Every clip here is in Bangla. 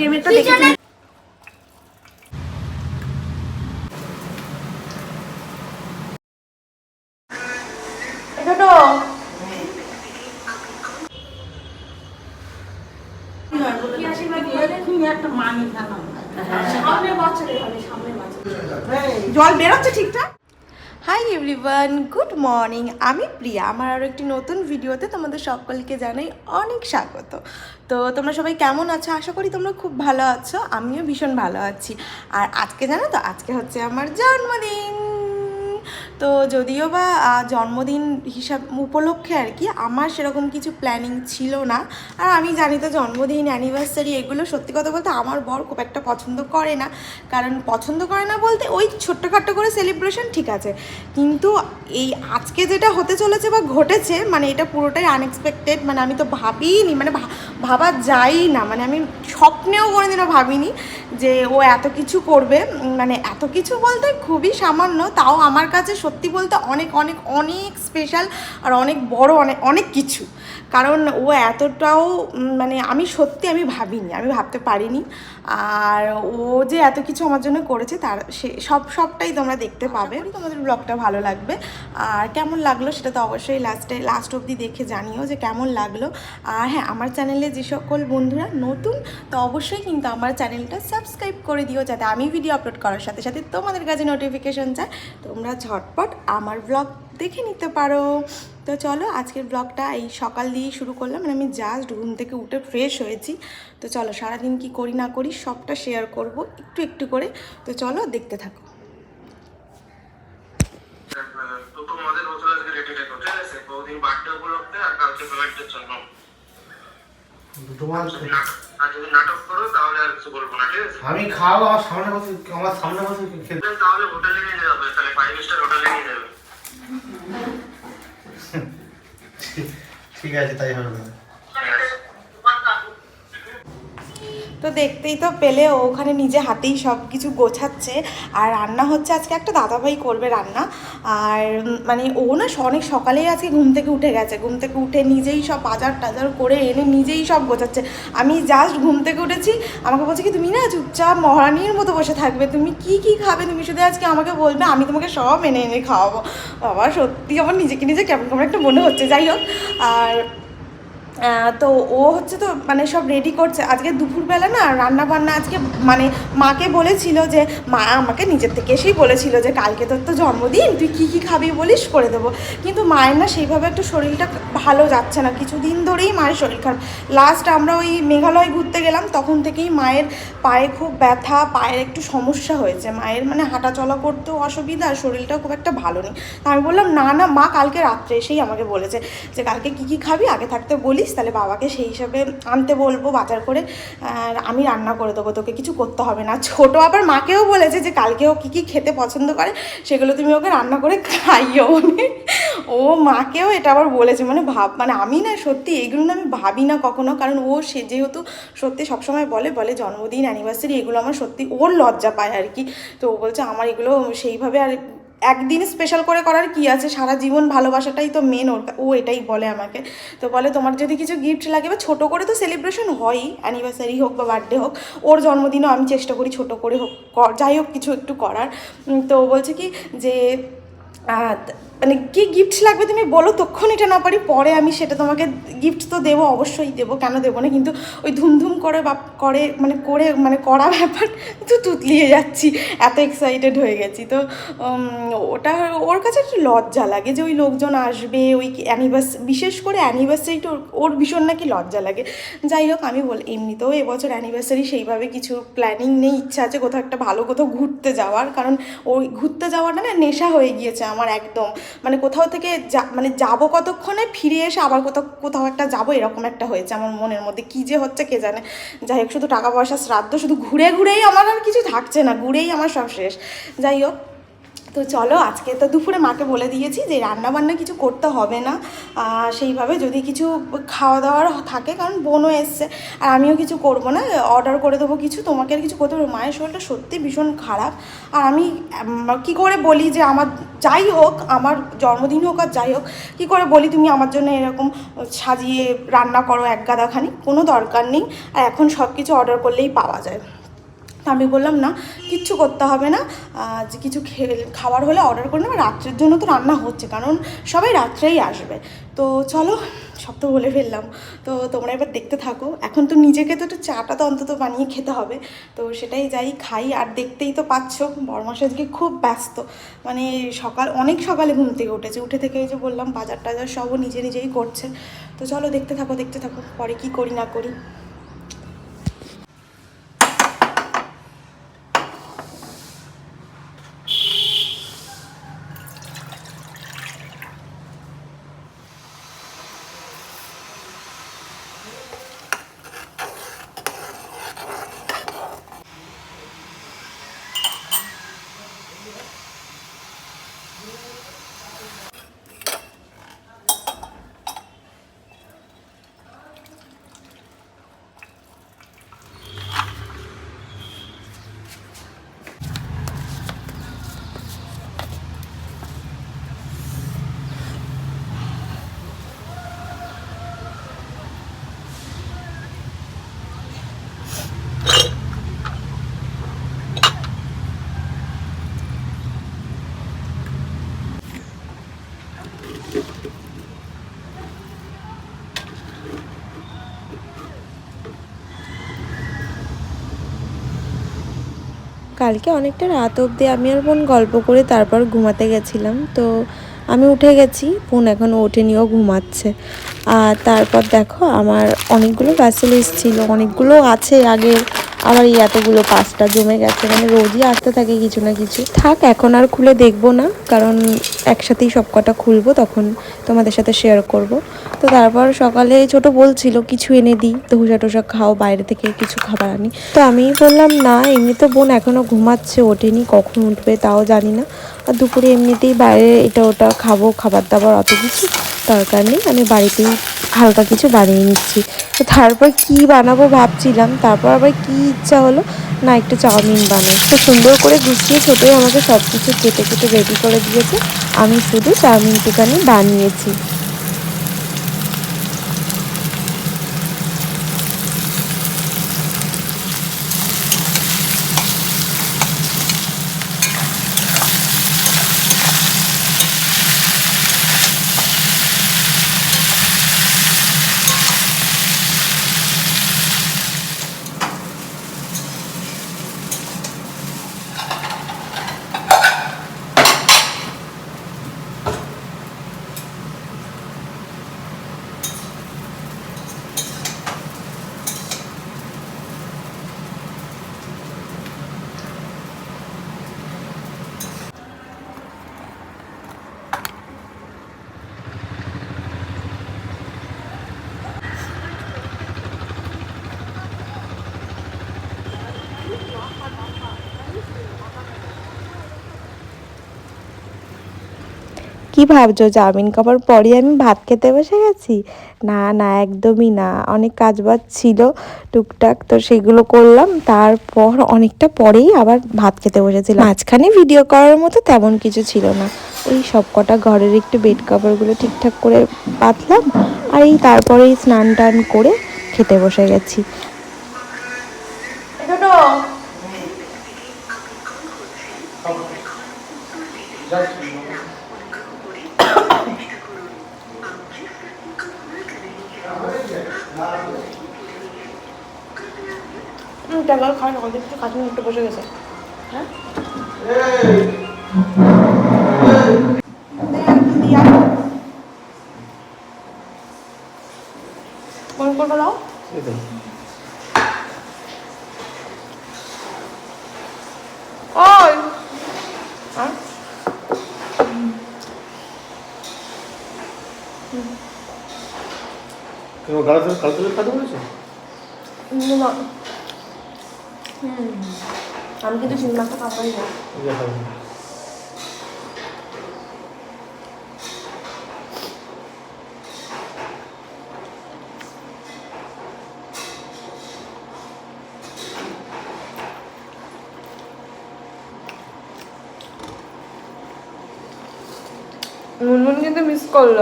আইটেমেরটা দেখে তুমি- এ ছোট জল বেরোচ্ছে ঠিকঠাক হাই এভরিওয়ান গুড মর্নিং আমি প্রিয়া। আমার আরও একটি নতুন ভিডিওতে তোমাদের সকলকে জানাই অনেক স্বাগত। তো তোমরা সবাই কেমন আছো? আশা করি তোমরা খুব ভালো আছো। আমিও ভীষণ ভালো আছি। আর আজকে জানো তো? আজকে হচ্ছে আমার জন্মদিন। তো যদিও বা জন্মদিন হিসাব উপলক্ষে আর কি, আমার সেরকম কিছু প্ল্যানিং ছিল না। আর আমি জানি তো জন্মদিন অ্যানিভার্সারি এগুলো সত্যি কথা বলতে আমার বর খুব একটা পছন্দ করে না। কারণ পছন্দ করে না বলতে ওই ছোট্টখাট্টো করে সেলিব্রেশন ঠিক আছে। কিন্তু এই আজকে যেটা হতে চলেছে বা ঘটেছে মানে এটা পুরোটাই আনএক্সপেক্টেড মানে আমি তো ভাবিনি মানে ভাবা যায়ই না। মানে আমি স্বপ্নেও কোনোদিনও ভাবিনি যে ও এত কিছু করবে। মানে এত কিছু বলতে খুবই সামান্য, তাও আমার কাছে সত্যি বলতে অনেক অনেক অনেক স্পেশাল আর অনেক বড়, অনেক অনেক কিছু। কারণ ও এতটাও মানে আমি সত্যি আমি ভাবিনি, আমি ভাবতে পারিনি। আর ও যে এত কিছু আমার জন্য করেছে তার সে সব সবটাই তোমরা দেখতে পাবে। তোমাদের ব্লগটা ভালো লাগবে। আর কেমন লাগল সেটা তো অবশ্যই লাস্টে লাস্ট অবধি দেখে জানিও যে কেমন লাগল। আর হ্যাঁ আমার চ্যানেলে যে সকল বন্ধুরা নতুন তো অবশ্যই কিন্তু আমার চ্যানেলটা সাবস্ক্রাইব করে দিও যাতে আমি ভিডিও আপলোড করার সাথে সাথে তোমাদের কাছে নোটিফিকেশন যায়। তোমরা ঝটপট আমার ব্লগ দেখে নিতে পারো। তো চলো আজকের ব্লগটা এই সকাল দিয়েই শুরু করলাম। মানে আমি জাস্ট ঘুম থেকে উঠে ফ্রেশ হয়েছি। তো চলো সারাদিন কি করি না করি সবটা শেয়ার করব একটু একটু করে। তো চলো দেখতে থাকো। তো তোমাদের বছর আজকে রেডি রেখো ঠিক আছে? বহুদিন বার্থডে উপলক্ষে আর কালকে পেমেন্টের জন্য। দুটো মাল যদি নাটক আর যদি নাটক করো তাহলে আর কিছু বলব না ঠিক আছে? আমি আমার সামনে বসে আমার সামনে বসে খেতে তাহলে হোটেলে নিয়ে যাবে তাহলে ফাইভ স্টার হোটেলে নিয়ে যাবে। ঠিক আছে তাই হবে তো দেখতেই তো পেলে ওখানে নিজে হাতেই সব কিছু গোছাচ্ছে। আর রান্না হচ্ছে আজকে একটা দাদাভাই করবে রান্না। আর মানে ও না অনেক সকালেই আজকে ঘুম থেকে উঠে গেছে। ঘুম থেকে উঠে নিজেই সব বাজার টাজার করে এনে নিজেই সব গোছাচ্ছে। আমি জাস্ট ঘুম থেকে উঠেছি, আমাকে বলছে কি, তুমি না চুপচাপ মহারানীর মতো বসে থাকবে। তুমি কি কি খাবে? তুমি শুধু আজকে আমাকে বলবে, আমি তোমাকে সব এনে এনে খাওয়াবো। বাবা, সত্যি আমার নিজেকে নিজে কেমন কেমন একটা মনে হচ্ছে। যাই হোক, আর তো ও হচ্ছে তো মানে সব রেডি করছে। আজকে দুপুরবেলা না রান্না বান্না আজকে মানে মাকে বলেছিল যে, মা আমাকে নিজের থেকে এসেই বলেছিল যে, কালকে তোর তো জন্মদিন, তুই কী কী খাবি বলিস করে দেবো। কিন্তু মায়ের না সেইভাবে একটু শরীরটা ভালো যাচ্ছে না। কিছুদিন ধরেই মায়ের শরীর খারাপ। লাস্ট আমরা ওই মেঘালয় ঘুরতে গেলাম, তখন থেকেই মায়ের পায়ে খুব ব্যথা, পায়ের একটু সমস্যা হয়েছে। মায়ের মানে হাঁটা চলা করতেও অসুবিধা, আর শরীরটাও খুব একটা ভালো নেই। আমি বললাম, না না, মা কালকে রাত্রে এসেই আমাকে বলেছে যে, কালকে কী কী খাবি, আগে থাকতে বলিস তাহলে বাবাকে সেই হিসাবে আনতে বলব বাজার করে, আর আমি রান্না করে দেবো, তোকে কিছু করতে হবে না। ছোট আবার মাকেও বলেছে যে কালকে ও কী কী খেতে পছন্দ করে, সেগুলো তুমি ওকে রান্না করে খাইও। ও মাকেও এটা আবার বলেছে মানে ভাব মানে আমি না সত্যি এগুলো না আমি ভাবি না কখনো, কারণ ও সে যেহেতু সত্যি সবসময় বলে বলে জন্মদিন অ্যানিভার্সারি এগুলো আমার সত্যি ওর লজ্জা পায় আর কি। তো ও বলছে, আমার এগুলো সেইভাবে আর একদিন স্পেশাল করে করার কি আছে? সারা জীবন ভালোবাসাটাই তো মেন ওর ও এটাই বলে আমাকে। তো বলে, তোমার যদি কিছু গিফট লাগে, বা ছোটো করে তো সেলিব্রেশন হয়ই অ্যানিভার্সারি হোক বা বার্থডে হোক, ওর জন্মদিনও আমি চেষ্টা করি ছোটো করে হোক যাই হোক কিছু একটু করার। তো বলছে কি যে মানে কি গিফট লাগবে তুমি বলো তখন এটা না পারি, পরে আমি সেটা তোমাকে গিফট তো দেবো, অবশ্যই দেবো, কেন দেবো না? কিন্তু ওই ধুমধুম করে বা করে মানে করে মানে করা ব্যাপার, তো তুতলিয়ে যাচ্ছি, এত এক্সাইটেড হয়ে গেছি। তো ওটা ওর কাছে একটু লজ্জা লাগে যে ওই লোকজন আসবে, ওই অ্যানিভার্স বিশেষ করে অ্যানিভার্সারিটা ওর ভীষণ নাকি লজ্জা লাগে। যাই হোক, আমি বল, এমনিতেও এবছর অ্যানিভার্সারি সেইভাবে কিছু প্ল্যানিং নেই, ইচ্ছা আছে কোথাও একটা ভালো কোথাও ঘুরতে যাওয়ার, কারণ ওই ঘুরতে যাওয়াটা না নেশা হয়ে গিয়েছে আমার একদম। মানে কোথাও থেকে যা মানে যাব কতক্ষণে ফিরে এসে আবার কোথাও কোথাও একটা যাব, এরকম একটা হয়েছে আমার মনের মধ্যে। কী যে হচ্ছে কে জানে। যাই হোক, শুধু টাকা পয়সা শ্রাদ্ধ, শুধু ঘুরে ঘুরেই আমার আর কিছু থাকছে না, ঘুরেই আমার সব শেষ। যাই হোক তো চলো, আজকে তো দুপুরে মাকে বলে দিয়েছি যে রান্না বান্না কিছু করতে হবে না। সেইভাবে যদি কিছু খাওয়া দাওয়ার থাকে, কারণ বোনও এসছে, আর আমিও কিছু করব না। অর্ডার করে দেবো কিছু, তোমাকে আর কিছু করতে না। মায়ের শরীরটা সত্যি ভীষণ খারাপ। আর আমি কি করে বলি যে আমার যাই হোক, আমার জন্মদিন হোক আর যাই হোক, কী করে বলি তুমি আমার জন্য এরকম সাজিয়ে রান্না করো এক গাদাখানি? কোনো দরকার নেই। আর এখন সব কিছু অর্ডার করলেই পাওয়া যায়। তা আমি বললাম, না, কিচ্ছু করতে হবে না। যে কিছু খাবার হলে অর্ডার করে নেবে। রাত্রের জন্য তো রান্না হচ্ছে, কারণ সবাই রাত্রেই আসবে। তো চলো, সব তো বলে ফেললাম। তো তোমরা এবার দেখতে থাকো। এখন তো নিজেকে তো একটু চাটা তো অন্তত বানিয়ে খেতে হবে। তো সেটাই যাই, খাই। আর দেখতেই তো পাচ্ছ, বরমাস আজকে খুব ব্যস্ত। মানে সকাল, অনেক সকালে ঘুম থেকে উঠেছে। উঠে থেকে যে বললাম বাজার টাজার সবও নিজে নিজেই করছে। তো চলো, দেখতে থাকো দেখতে থাকো। পরে কি করি না করি। কালকে অনেকটা রাত অবধি আমি আর বোন গল্প করে তারপর ঘুমাতে গেছিলাম। তো আমি উঠে গেছি, বোন এখন ওঠে নিয়েও ঘুমাচ্ছে। আর তারপর দেখো আমার অনেকগুলো ব্যাসেলিস ছিল, অনেকগুলো আছে আগের। আবার এই এতগুলো পাঁচটা জমে গেছে মানে রোজই আসতে থাকে কিছু না কিছু। থাক, এখন আর খুলে দেখব না, কারণ একসাথেই সব কটা খুলবো, তখন তোমাদের সাথে শেয়ার করব। তো তারপর সকালে ছোট বলছিল কিছু এনে দিই ধোসা টোসা খাও, বাইরে থেকে কিছু খাবার আনি। তো আমি বললাম, না এমনি তো বোন এখনও ঘুমাচ্ছে, ওঠেনি, কখন উঠবে তাও জানি না। আর দুপুরে এমনিতেই বাইরে এটা ওটা খাব, খাবার দাবার অত কিছু। দরকার নেই, আমি বাড়িতেই হালকা কিছু বানিয়ে নিচ্ছি। তো তারপর কি বানাবো ভাবছিলাম, তারপর আবার কি ইচ্ছা হলো, না একটু চাউমিন বানাই। তো সুন্দর করে গুছিয়ে ছোটোই আমাকে সব কিছু কেটে কেটে রেডি করে দিয়েছে। আমি শুধু চাউমিনটুকানি বানিয়েছি। কি ভাবছ? চাউমিন খাবার পরে আমি ভাত খেতে বসে গেছি? না না, একদমই না। অনেক কাজ বাজ ছিল টুকটাক, তো সেগুলো করলাম। তারপর অনেকটা পরেই আবার ভাত খেতে বসেছিলাম। মাঝখানে ভিডিও করার মতো তেমন কিছু ছিল না। এই সব কটা ঘরের একটু বেড কাভারগুলো ঠিকঠাক করে পাতলাম। আর এই তারপরেই স্নান টান করে খেতে বসে গেছি ছোট টাকা কাশ্মীর একটু বসে গেছে। হ্যাঁ? কোন কোনটা দাও ওই। হ্যাঁ তোমার গাড়ি কাল থেকে খাতে বলেছে না। হুম। আমি কিন্তু চিংড়ি মাছটা খাবারই না। মুনমুন কিন্তু মিস করল।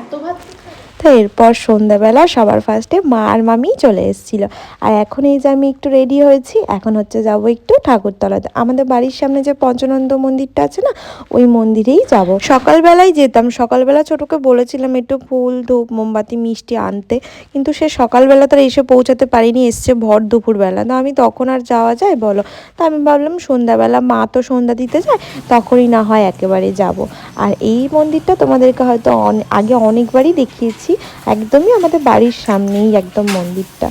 এত ভাত তো এরপর সন্ধ্যাবেলা সবার ফার্স্টে মা আর মামি চলে এসেছিল। আর এখন এই যে আমি একটু রেডি হয়েছি, এখন হচ্ছে যাব একটু ঠাকুরতলাতে। আমাদের বাড়ির সামনে যে পঞ্চনন্দ মন্দিরটা আছে না, ওই মন্দিরেই যাব। সকালবেলায় যেতাম, সকালবেলা ছোটকে বলেছিলাম একটু ফুল ধূপ, মোমবাতি, মিষ্টি আনতে। কিন্তু সে সকালবেলা তার এসে পৌঁছাতে পারিনি, এসছে ভর দুপুরবেলা। তো আমি তখন আর যাওয়া যায় বলো? তা আমি ভাবলাম সন্ধ্যাবেলা মা তো সন্ধ্যা দিতে যায়, তখনই না হয় একেবারে যাব। আর এই মন্দিরটা তোমাদেরকে হয়তো আগে অনেকবারই দেখিয়েছি। একদমই আমাদের বাড়ির সামনেই একদম মন্দিরটা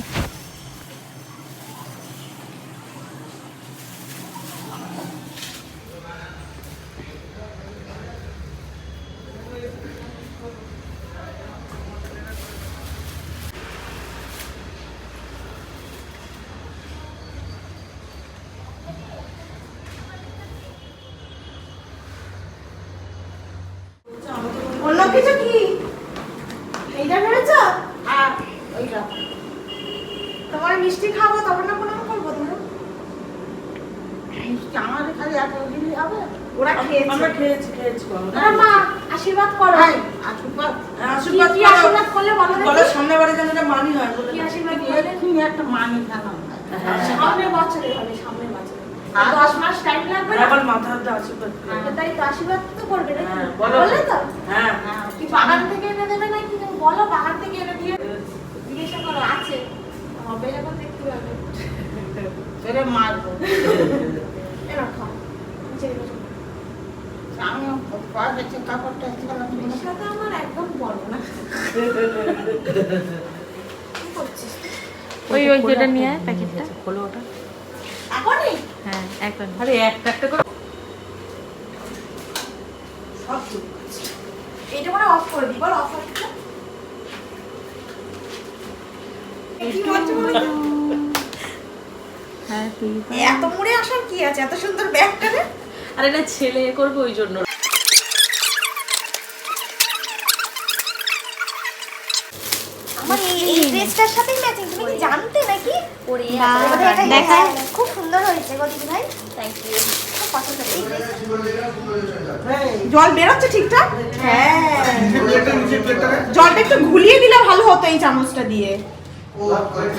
অন্য কিছু কি এইটা ভেবেছ হ্যাঁ ওইটা তোমার মিষ্টি খাব তারপর না কোনো করব তুমি মিষ্টি আমাদের খালি এত দিলি হবে ওরা খেয়েছে আমরা খেয়েছি খেয়েছি আরে মা আশীর্বাদ করো। এই, আশীর্বাদ। কি- কি আশীর্বাদ করলে বলো বলো সামনে বাড়ি যেন এটা মানি হয় বলে কি আশীর্বাদ করলে? এক্ষুনি একটা মানি খেলাম সামনের বছরে হবে সামনের বছরে। হ্যাঁ। দশ মাস টাইম লাগবে আবার মাথা হাতে আশীর্বাদ তাই তো আশীর্বাদ তো করবে নাকি হ্যাঁ, তো? হ্যাঁ। কি বাগান থেকে এনে দেবে নাকি? বলো বাগান থেকে এনে দিয়ে জিজ্ঞাসা করো আছে। হবে যখন দেখতে পাবে। ফেরে মারবো। এরা খাও নিচে রেখে যাও। আমি পাওয়া গেছে কাপড়টা ছিলাম সাথে আমার একদম বলো না। ওই ওই যেটা নিয়ে আয় প্যাকেটটা। খোলো ওটা। এখনই? হ্যাঁ এখন আরে একটা একটা করে। সব চুপ করছে। মানে অফ করে দিই বল অফ করে দিতে কি হচ্ছে বলো তো? হ্যাঁ এত মুড়ে আসার কি আছে? এত সুন্দর ব্যাগটা রে আর এটা ছেলে করবে ওই জন্য। আমার এই ড্রেসটার সাথেই ম্যাচিং তুমি কি জানতে নাকি? ওরে দেখা খুব সুন্দর হয়েছে ভাই। থ্যাংক ইউ জল বেরোচ্ছে ঠিকঠাক? হ্যাঁ জলটা একটু ঘুলিয়ে দিলে ভালো হতো এই চামচটা দিয়ে।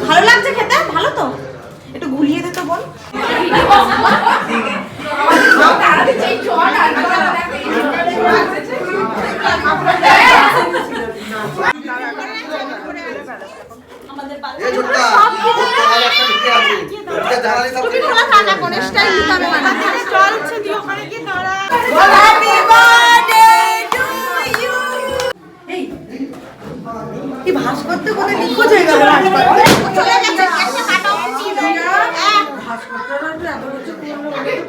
ভালো লাগছে খেতে? ভালো তো? একটু ঘুলিয়ে দে তো বল। কি ভাস করতে করতে নিখোঁজ হয়ে গেল ভাস করতে চলে গেছে একটা কাটা উচিত অ্যানিভার্সারি হচ্ছে তবে না সারপ্রাইজ অ্যারেঞ্জ করেছে আমার জন্য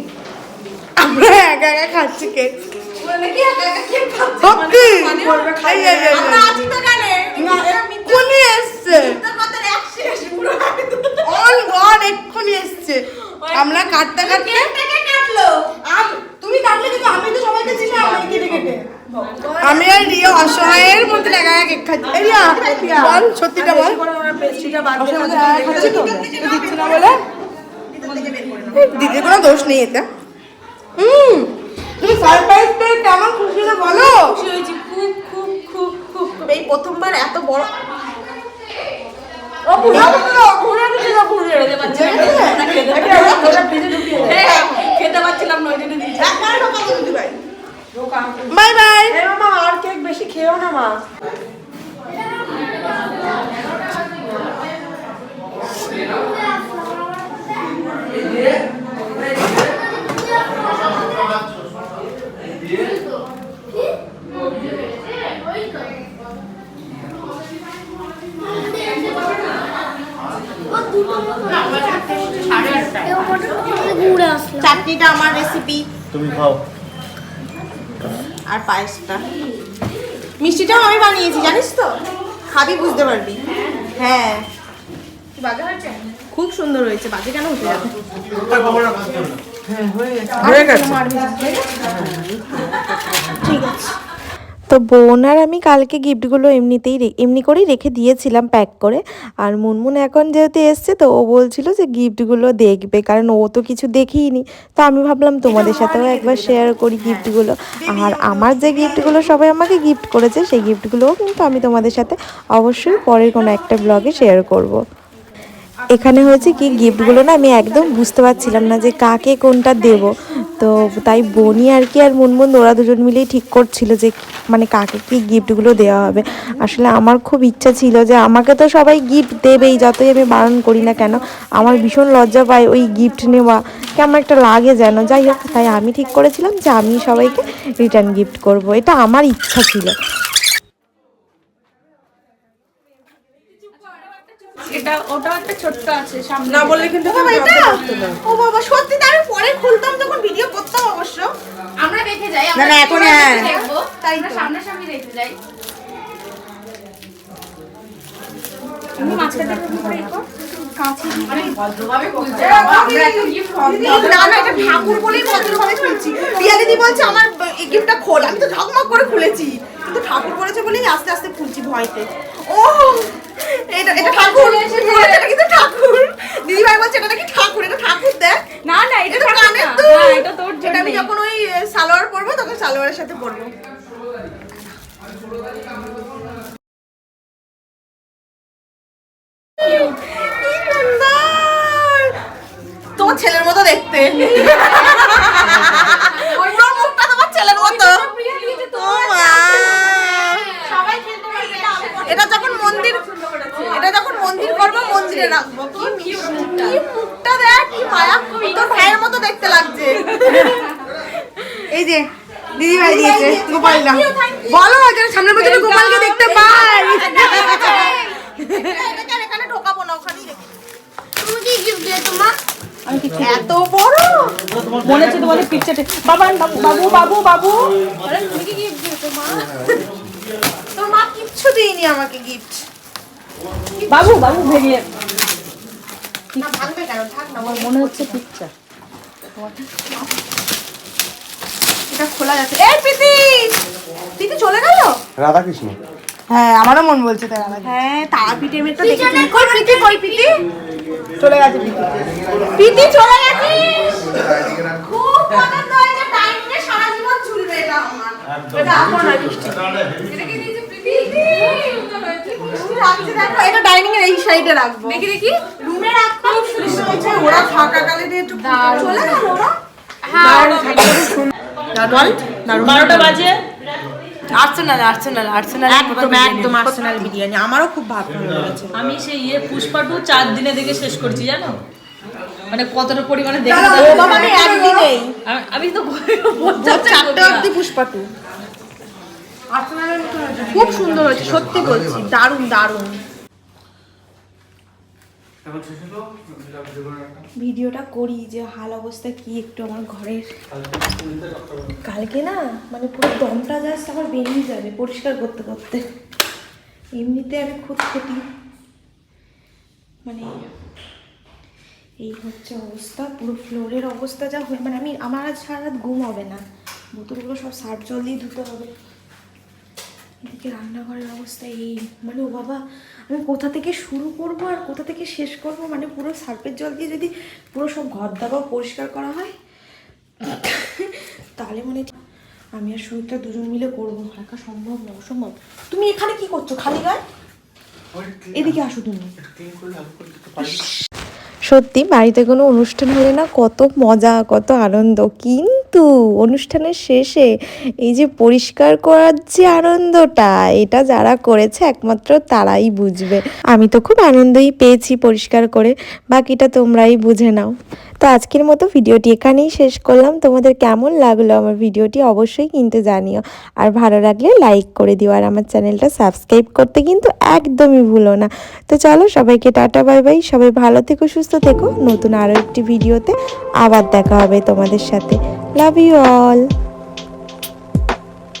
খাচ্ছি এই, এই। এক্ষুনি এসছে। অন গড এক্ষুনি এসছে। আমরা কাটতে কাটতে তুমি কাটলে কিন্তু আমি তো সবাইকে চিনি আমি কেটে কেটে। আমি আর রিয়া অসহায়ের মধ্যে একা একা কেক খাচ্ছি। এই রিয়া বল সত্যিটা বল। না দিদির কোনো দোষ নেই এতে হুম তুমি সারপ্রাইজ পেয়ে কেমন খুশি হলে বলো খুশি হয়েছি খুব খুব খুব খুব খুব। এই প্রথমবার এত বড় ও ঘুরে ঘুরে দিছিল ঘুরে খেতে পাচ্ছিলাম না, না, খেতে পাচ্ছিলাম না। হ্যাঁ, খেতে পাচ্ছিলাম না ওই জন্য দিয়েছি। বাই বাই মামা আর কেক বেশি না মা। চাটনিটা আমার রেসিপি তুমি খাও। আর পায়েসটা। মিষ্টিটাও আমি বানিয়েছি জানিস তো? খাবি বুঝতে পারবি। হ্যাঁ। খুব সুন্দর হয়েছে বাজে কেন হতে যাবে? তো বোন আর আমি কালকে গিফটগুলো এমনিতেই এমনি করেই রেখে দিয়েছিলাম প্যাক করে। আর মুনমুন এখন যেহেতু এসছে, তো ও বলছিল যে গিফটগুলো দেখবে, কারণ ও তো কিছু দেখিইনি। তো আমি ভাবলাম তোমাদের সাথেও একবার শেয়ার করি গিফটগুলো। আর আমার যে গিফটগুলো সবাই আমাকে গিফট করেছে, সেই গিফটগুলোও কিন্তু আমি তোমাদের সাথে অবশ্যই পরের কোনো একটা ব্লগে শেয়ার করব। এখানে হয়েছে কি গিফটগুলো না আমি একদম বুঝতে পারছিলাম না যে কাকে কোনটা দেব। তো তাই বনি আর কি আর মুনমুন ওরা দুজন মিলেই ঠিক করছিল যে মানে কাকে কি গিফটগুলো দেওয়া হবে। আসলে আমার খুব ইচ্ছা ছিল যে আমাকে তো সবাই গিফট দেবেই, যতই আমি বারণ করি না কেন। আমার ভীষণ লজ্জা পায় ওই গিফট নেওয়া। কেমন একটা লাগে যেন। যাই হোক, তাই আমি ঠিক করেছিলাম যে আমি সবাইকে রিটার্ন গিফট করব। এটা আমার ইচ্ছা ছিল। এটা ওটাও একটা ছোট্ট আছে সামনে না বললে কিন্তু এটা? ও বাবা সত্যি তাই পরে খুলতাম যখন ভিডিও করতাম অবশ্য। আমরা দেখে যাই না, না, এখন হ্যাঁ। তাই আমরা তো। দেখে যাই। তুমি মাঝখান থেকে করে এরকম কাছে ভদ্রভাবে বলছে আমরা একটা গিফট না না এটা ঠাকুর বলেই খুলছি। পিয়া বলছে আমার এই গিফটটা খোল। আমি তো ঝকমক করে খুলেছি। কিন্তু ঠাকুর করেছে বলেই আস্তে আস্তে খুলছি ভয়তে। ও এটা এটা ঠাকুর। এটা কিন্তু ঠাকুর। দিদি বলছে এটা নাকি ঠাকুর এটা ঠাকুর দেখ। না না এটা এটা তো কানের দুল। এটা তোর এটা আমি যখন ওই সালোয়ার পরবো তখন সালোয়ারের সাথে পরবো। তোমার ছেলের মতো দেখতে পুরো মুখটা তোমার ছেলের মতো ও মা। সবাই খেলতে পারবে এটা যখন মন্দির এটা যখন মন্দির মন্দিরে রাখব। কি মুখটা? দেখ কি মায়া। তোর ভাইয়ের মতো দেখতে লাগছে। এই যে দিদি ভাই দিয়েছে গোপালটা বলো যেন সামনের বছর গোপালকে দেখতে পাই। এখানে ঢোকাবো না ওখানেই রেখে তুমি কি গিফট দিয়ে তোমার এত বড়? মনে হচ্ছে তোমাদের পিকচারটা বাবা বাবু বাবু বাবু। বাবু তোর মা কিচ্ছু দিইনি আমাকে গিফট বাবু বাবু ভেঙে না ভাঙবে কেন? থাক না বল। মনে হচ্ছে এটা খোলা যাচ্ছে। এই প্রীতি! প্রীতি চলে গেল? রাধাকৃষ্ণ। হ্যাঁ আমারও মন বলছে তাই রাধা হ্যাঁ তারাপীঠে মেয়েটা দেখে তুমি কই প্রীতি কই প্রীতি? চলে গেছে প্রীতি। প্রীতি চলে গেছে খুব পছন্দ হয়েছে টাইমে সারা জীবন ঝুলবে এটা আমার। এটা আপন আর মিষ্টি এটাকে দিয়েছে প্রীতি রাখছি দেখো এটা ডাইনিং এর এই সাইডে রাখব দেখি দেখি রুমে রাখব ওরা থাকাকালীন একটু চলে গেল ওরা বারোটা বাজে আর্সেনাল আর্সেনাল আর্সেনাল একদম একদম আর্সেনাল বিরিয়ানি। আমারও খুব ভালো লেগেছে। আমি সেই ইয়ে পুষ্পা টু চার দিনে দেখে শেষ করছি জানো? মানে কতটা পরিমাণে দেখে আমি তো চারটে অব্দি পুষ্পা টু। খুব সুন্দর হয়েছে, সত্যি বলছি, দারুণ দারুণ। ভিডিওটা করি যে হাল অবস্থা কি একটু আমার ঘরের। কালকে না মানে পুরো দমটা জাস্ট আমার বেরিয়ে যাবে পরিষ্কার করতে করতে। এমনিতে আমি খুব ক্ষতি। মানে এই হচ্ছে অবস্থা, পুরো ফ্লোরের অবস্থা যা হয়ে মানে আমি আমার আজ সারা রাত ঘুম হবে না। বোতলগুলো সব সার্ফ জল দিয়ে ধুতে হবে। এদিকে রান্নাঘরের অবস্থা এই। মানে ও বাবা আমি কোথা থেকে শুরু করব আর কোথা থেকে শেষ করব? মানে পুরো সার্ফের জল দিয়ে যদি পুরো সব ঘর দাবাও পরিষ্কার করা হয় তাহলে মনে আমি আর সুমিত্রা দুজন মিলে করব। একা সম্ভব না অসম্ভব। তুমি এখানে কি করছ? খালি গায়ে? এদিকে আসো তুমি। সত্যি বাড়িতে কোনো অনুষ্ঠান হলে না কত মজা কত আনন্দ কিন্তু অনুষ্ঠানের শেষে এই যে পরিষ্কার করার যে আনন্দটা, এটা যারা করেছে একমাত্র তারাই বুঝবে। আমি তো খুব আনন্দই পেয়েছি পরিষ্কার করে, বাকিটা তোমরাই বুঝে নাও। তো আজকের মতো ভিডিওটি এখানেই শেষ করলাম। তোমাদের কেমন লাগল আমার ভিডিওটি অবশ্যই কিন্তু জানিও। আর ভালো লাগলে লাইক করে দিও আর আমার চ্যানেলটা সাবস্ক্রাইব করতে কিন্তু একদমই ভুলো না। তো চলো সবাইকে টাটা, বাই বাই। সবাই ভালো থেকো, সুস্থ থেকো। নতুন আরও একটি ভিডিওতে আবার দেখা হবে তোমাদের সাথে। Love you all